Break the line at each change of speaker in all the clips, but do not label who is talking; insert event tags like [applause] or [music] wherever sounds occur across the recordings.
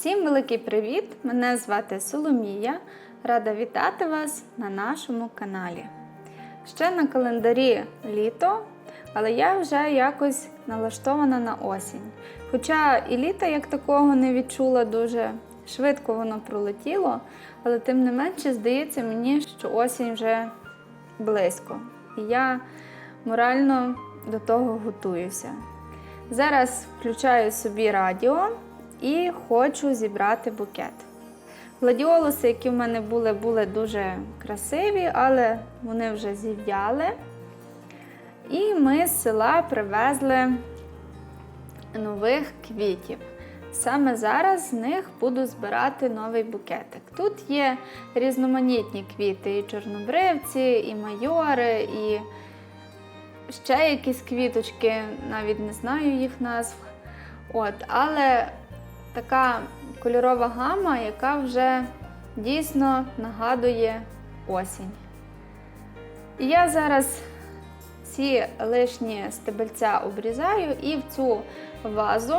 Всім великий привіт! Мене звати Соломія. Рада вітати вас на нашому каналі. Ще на календарі літо, але я вже якось налаштована на осінь. Хоча і літа як такого не відчула дуже швидко воно пролетіло, але тим не менше здається мені, що осінь вже близько. І я морально до того готуюся. Зараз включаю собі радіо і хочу зібрати букет. Гладіолуси, які в мене були, були дуже красиві, але вони вже зів'яли. І ми з села привезли нових квітів. Саме зараз з них буду збирати новий букетик. Тут є різноманітні квіти, і чорнобривці, і майори, і ще якісь квіточки, навіть не знаю їх назв. От, але така кольорова гама, яка вже дійсно нагадує осінь. І я зараз ці лишні стебельця обрізаю і в цю вазу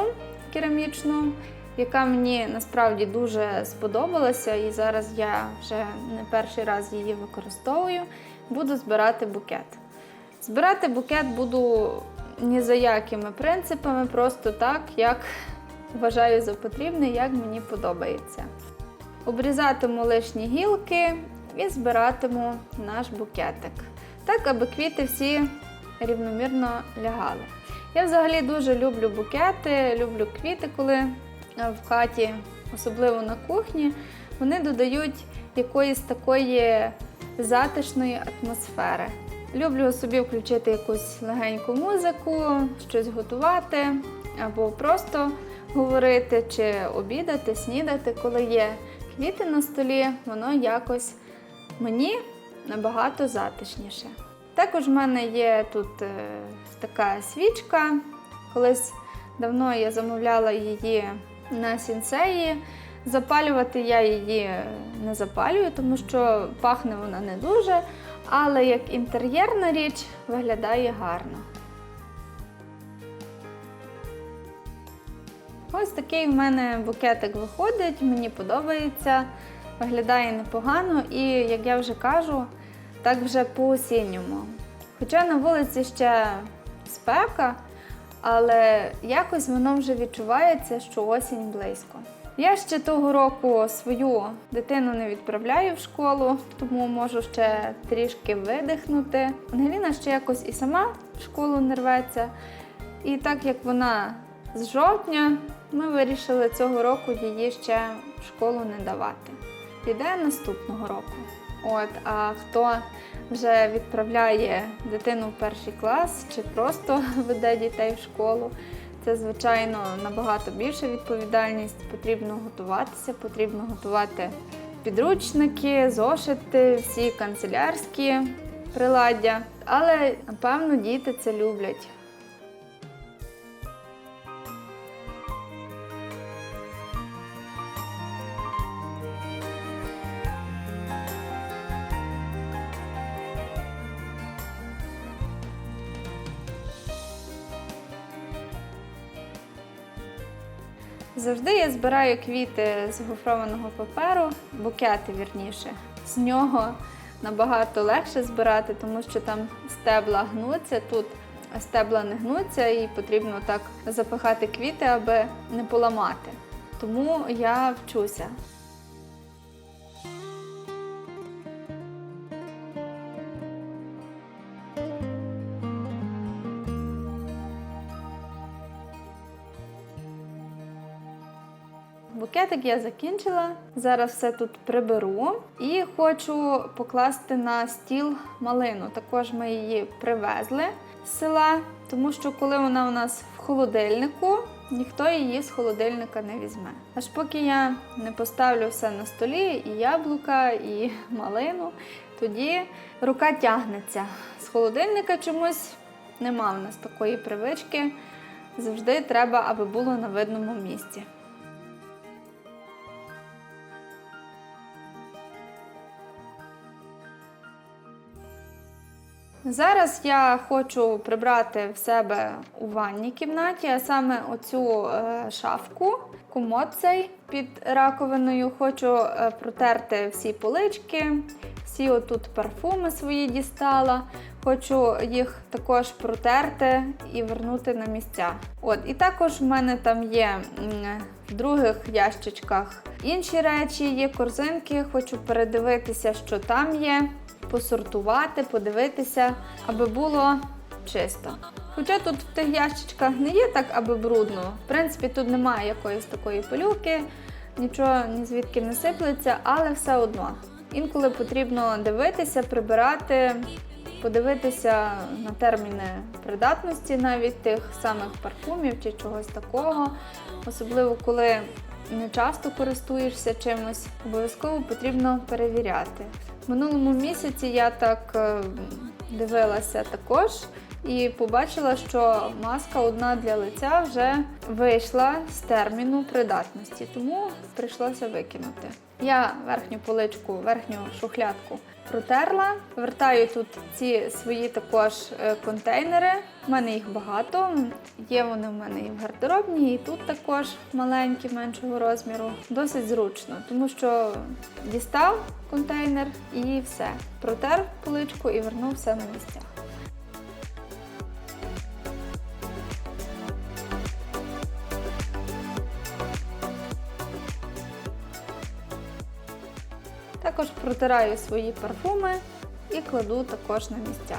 керамічну, яка мені насправді дуже сподобалася, і зараз я вже не перший раз її використовую, буду збирати букет. Збирати букет буду ні за якими принципами, просто так, як вважаю за потрібне, як мені подобається. Обрізатиму лишні гілки і збиратиму наш букетик. Так, аби квіти всі рівномірно лягали. Я взагалі дуже люблю букети, люблю квіти, коли е, в хаті, особливо на кухні, вони додають якоїсь такої затишної атмосфери. Люблю собі включити якусь легеньку музику, щось готувати або просто говорити чи обідати, снідати, коли є квіти на столі, воно якось мені набагато затишніше. Також в мене є тут е, така свічка. Колись давно я замовляла її на сінсеї. Запалювати я її не запалюю, тому що пахне вона не дуже, але як інтер'єрна річ виглядає гарно. Ось такий в мене букетик виходить, мені подобається, виглядає непогано і, як я вже кажу, так вже по-осінньому. Хоча на вулиці ще спека, але якось воно вже відчувається, що осінь близько. Я ще того року свою дитину не відправляю в школу, тому можу ще трішки видихнути. Ангеліна ще якось і сама в школу не рветься. І так як вона з жовтня, ми вирішили цього року її ще в школу не давати. Піде наступного року. От, а хто вже відправляє дитину в перший клас чи просто [laughs] веде дітей в школу, це, звичайно, набагато більша відповідальність. Потрібно готуватися, потрібно готувати підручники, зошити, всі канцелярські приладдя. Але, напевно, діти це люблять. Збираю квіти з гофрованого паперу, букети вірніше. З нього набагато легше збирати, тому що там стебла гнуться, тут стебла не гнуться і потрібно так запихати квіти, аби не поламати. Тому я вчуся. Букетик я закінчила. Зараз все тут приберу і хочу покласти на стіл малину. Також ми її привезли з села, тому що коли вона у нас в холодильнику, ніхто її з холодильника не візьме. Аж поки я не поставлю все на столі, і яблука, і малину, тоді рука тягнеться. З холодильника чомусь нема в нас такої привички. Завжди треба, аби було на видному місці. Зараз я хочу прибрати в себе у ванній кімнаті, а саме оцю е, шафку, комод цей під раковиною. Хочу е, протерти всі полички, всі отут парфуми свої дістала. Хочу їх також протерти і вернути на місця. От, і також в мене там є в других ящичках інші речі, є корзинки. Хочу передивитися, що там є, посортувати, подивитися, аби було чисто. Хоча тут в тих ящичках не є так, аби брудно. В принципі, тут немає якоїсь такої пилюки, нічого ні звідки не сиплеться, але все одно. Інколи потрібно дивитися, прибирати, подивитися на терміни придатності навіть тих самих парфумів чи чогось такого. Особливо коли не часто користуєшся чимось, обов'язково потрібно перевіряти. Минулому місяці я так е, дивилася також і побачила, що маска одна для лиця вже вийшла з терміну придатності, тому прийшлося викинути. Я верхню поличку, верхню шухлядку протерла. Вертаю тут ці свої також е, контейнери. У мене їх багато. Є вони в мене і в гардеробній, і тут також маленькі, меншого розміру. Досить зручно, тому що дістав контейнер і все. Протер поличку і вернув все на місця. Протираю свої парфуми і кладу також на місця.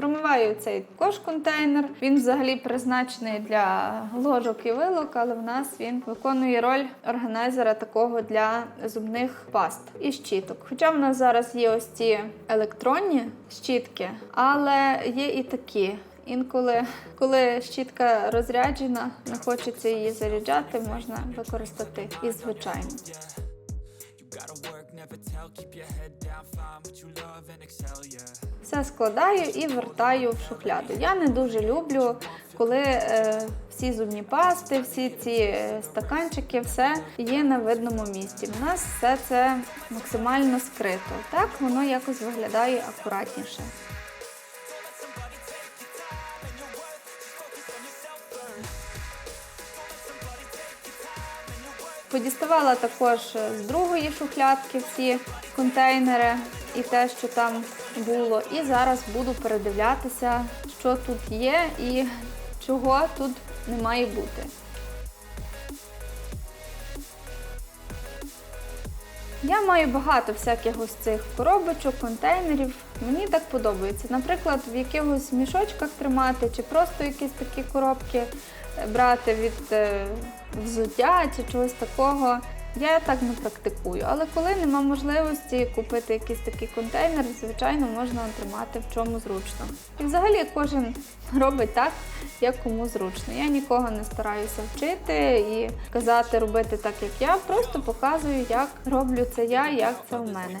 Промиваю цей також контейнер. Він взагалі призначений для ложок і вилок, але в нас він виконує роль органайзера такого для зубних паст і щіток. Хоча в нас зараз є ось ці електронні щітки, але є і такі. Інколи, коли щітка розряджена, не хочеться її заряджати, можна використати і звичайно.
Gotta work, never tell, keep your head down, find what you love and excel, yeah.
Все складаю і вертаю в шухляду. Я не дуже люблю, коли е, всі зубні пасти, всі ці е, стаканчики, все є на видному місці. У нас все це максимально скрито. Так воно якось виглядає акуратніше. Подіставала також з другої шухлядки всі контейнери і те, що там було. І зараз буду передивлятися, що тут є і чого тут не має бути. Я маю багато всяких ось цих коробочок, контейнерів. Мені так подобається. Наприклад, в якихось мішочках тримати, чи просто якісь такі коробки брати від е, взуття чи чогось такого. Я так не практикую. Але коли нема можливості купити якийсь такий контейнер, звичайно, можна тримати в чому зручно. І взагалі кожен робить так, як кому зручно. Я нікого не стараюся вчити і казати робити так, як я. Просто показую, як роблю це я, як це в мене.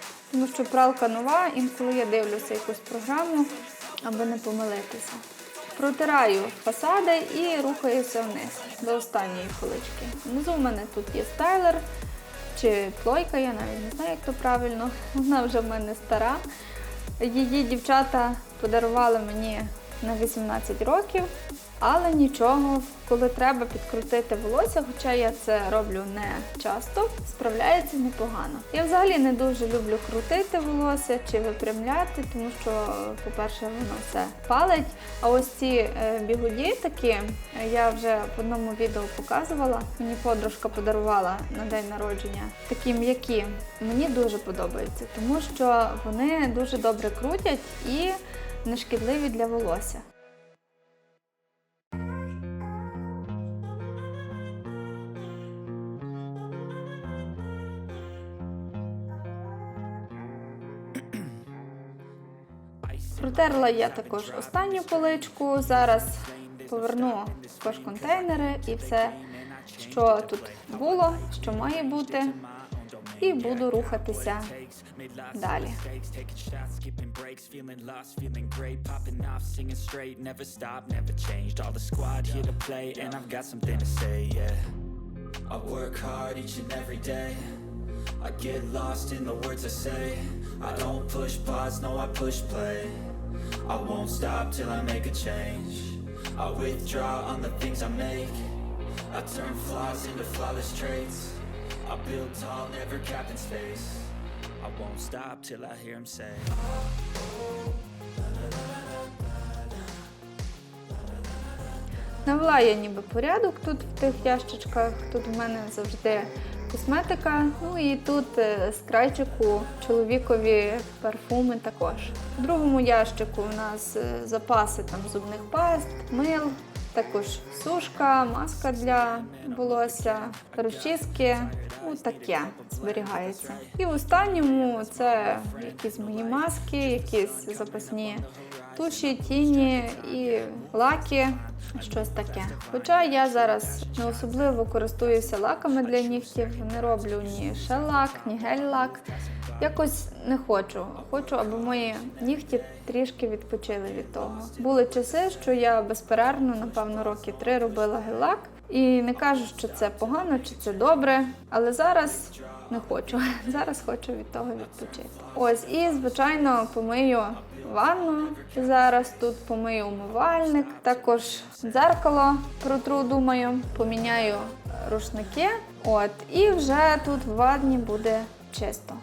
тому що пралка нова, інколи я дивлюся якусь програму, аби не помилитися. Протираю фасади і рухаюся вниз до останньої полички. Внизу в мене тут є стайлер чи плойка, я навіть не знаю, як то правильно. [laughs] Вона вже в мене стара. Її дівчата подарували мені на 18 років. Але нічого, коли треба підкрутити волосся, хоча я це роблю не часто, справляється непогано. Я взагалі не дуже люблю крутити волосся чи випрямляти, тому що, по-перше, воно все палить. А ось ці е, бігуді такі, е, я вже в одному відео показувала. Мені подружка подарувала на день народження. Такі м'які. Мені дуже подобаються, тому що вони дуже добре крутять і не шкідливі для волосся. Протерла я також останню поличку. Зараз поверну також контейнери і все, що тут було, що має бути, і буду рухатися далі.
I work hard each and every day. I get lost in the words I say. I don't push pause, no, I push play. I won't stop till I make a change. I withdraw on the things I make. I turn flaws into flawless traits. I build tall, never capped in space. I won't stop till I hear him say.
Навела я ніби порядок тут в тих ящичках. Тут в мене завжди косметика. Ну і тут е, з крайчику чоловікові парфуми також. В другому ящику у нас е, запаси там зубних паст, мил, також сушка, маска для волосся, розчіски. Ну, таке зберігається. І в останньому це якісь мої маски, якісь запасні туші, тіні і лаки, щось таке. Хоча я зараз не особливо користуюся лаками для нігтів, не роблю ні шелак, ні гель-лак. Якось не хочу. Хочу, аби мої нігті трішки відпочили від того. Були часи, що я безперервно, напевно, роки три робила гель-лак. І не кажу, що це погано чи це добре, але зараз не хочу. [laughs] Зараз хочу від того відпочити. Ось і звичайно помию ванну. Зараз тут помию умивальник, також дзеркало протру, думаю, поміняю рушники. От, і вже тут в ванні буде чисто.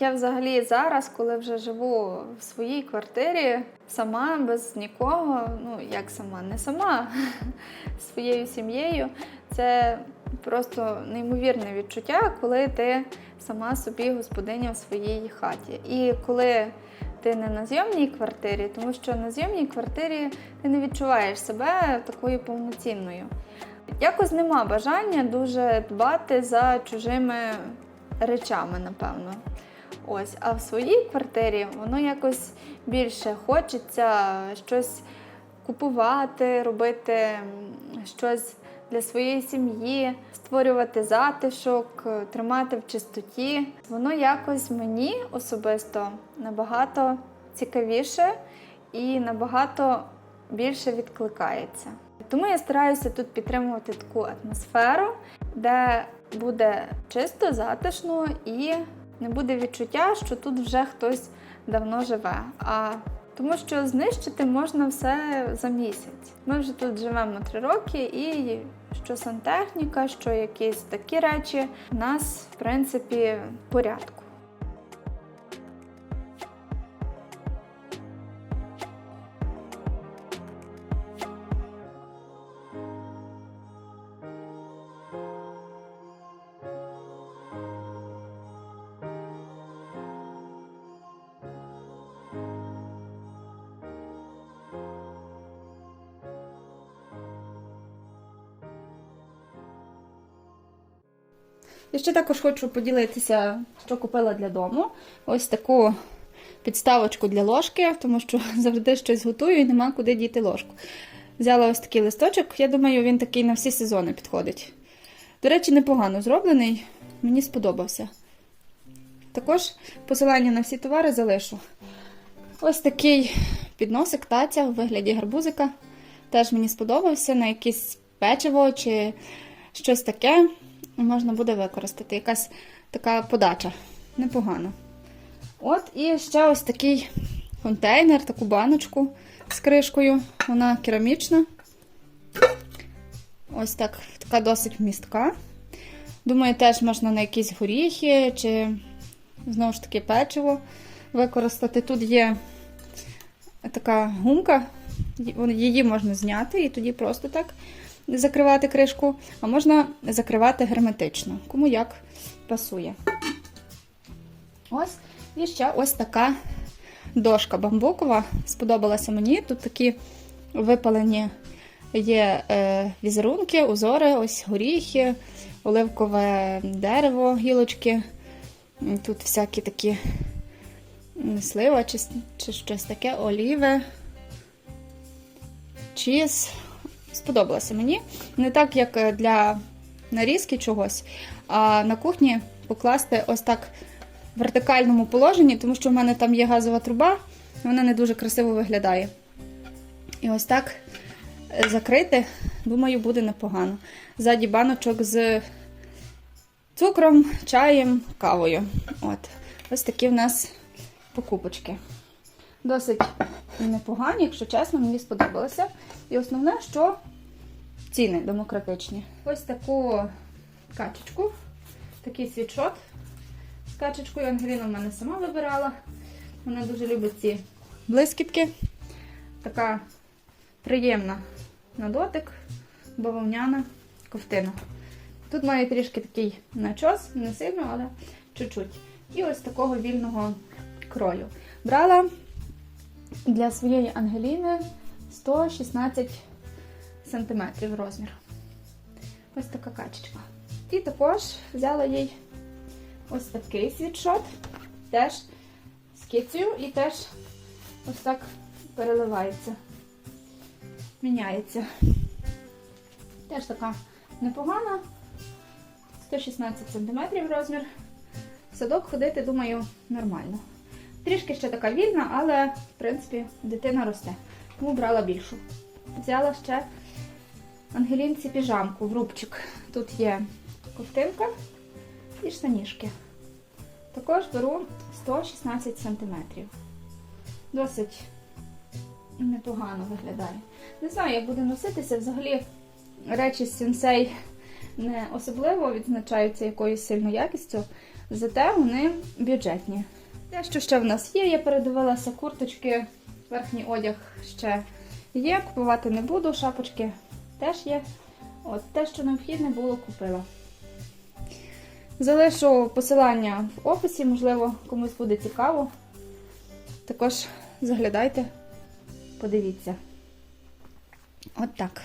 Я взагалі зараз, коли вже живу в своїй квартирі, сама без нікого, ну як сама, не сама [laughs] своєю сім'єю, це просто неймовірне відчуття, коли ти сама собі господиня в своїй хаті. І коли ти не на зйомній квартирі, тому що на зйомній квартирі ти не відчуваєш себе такою повноцінною. Якось нема бажання дуже дбати за чужими речами, напевно. Ось, а в своїй квартирі воно якось більше хочеться щось купувати, робити щось для своєї сім'ї, створювати затишок, тримати в чистоті. Воно якось мені особисто набагато цікавіше і набагато більше відкликається. Тому я стараюся тут підтримувати таку атмосферу, де буде чисто, затишно і не буде відчуття, що тут вже хтось давно живе. А тому що знищити можна все за місяць. Ми вже тут живемо три роки, і що сантехніка, що якісь такі речі, у нас, в принципі, в порядку.
Я ще також хочу поділитися, що купила для дому. Ось таку підставочку для ложки, тому що [laughs] завжди щось готую і нема куди діти ложку. Взяла ось такий листочок, я думаю, він такий на всі сезони підходить. До речі, непогано зроблений, мені сподобався. Також посилання на всі товари залишу
Ось такий підносик таця у вигляді гарбузика. Теж мені сподобався на якесь печиво чи щось таке можна буде використати. Якась така подача. Непогано. От і ще ось такий контейнер, таку баночку з кришкою. Вона керамічна. Ось так, така досить містка. Думаю, теж можна на якісь горіхи чи знову ж таки печиво використати. Тут є така гумка, її можна зняти і тоді просто так закривати кришку, а можна закривати герметично, кому як пасує. Ось, і ще ось така дошка бамбукова. Сподобалася мені. Тут такі випалені є е, візерунки, узори, ось горіхи, оливкове дерево, гілочки. Тут всякі такі слива чи, чи щось таке, оліви, чіз. Сподобалося мені. Не так, як е, для нарізки чогось, а на кухні покласти ось так в вертикальному положенні, тому що в мене там є газова труба, вона не дуже красиво виглядає. І ось так е, закрити, думаю, буде непогано. Ззаді баночок з цукром, чаєм, кавою. От. Ось такі в нас покупочки. Досить непогані, якщо чесно, мені сподобалося. І основне, що ціни демократичні. Ось таку качечку, такий світшот з качечкою. Ангеліна в мене сама вибирала. Вона дуже любить ці блискітки. Така приємна на дотик, бавовняна ковтина. Тут має трішки такий начос, не сильно, але чуть-чуть. І ось такого вільного крою. Брала для своєї Ангеліни 116 см розмір. Ось така качечка. І також взяла їй ось такий світшот, теж з кицею і теж ось так переливається, міняється. Теж така непогана, 116 см розмір. В садок ходити, думаю, нормально. Трішки ще така вільна, але, в принципі, дитина росте. Тому брала більшу. Взяла ще Ангелінці піжамку в рубчик. Тут є ковтинка і штанішки. Також беру 116 см. Досить непогано виглядає. Не знаю, як буде носитися. Взагалі речі з сенсей не особливо відзначаються якоюсь сильною якістю, зате вони бюджетні. Те, що ще в нас є, я передивилася курточки, верхній одяг ще є, купувати не буду, шапочки теж є. От, те, що необхідне було, купила. Залишу посилання в описі, можливо, комусь буде цікаво. Також заглядайте, подивіться. От так.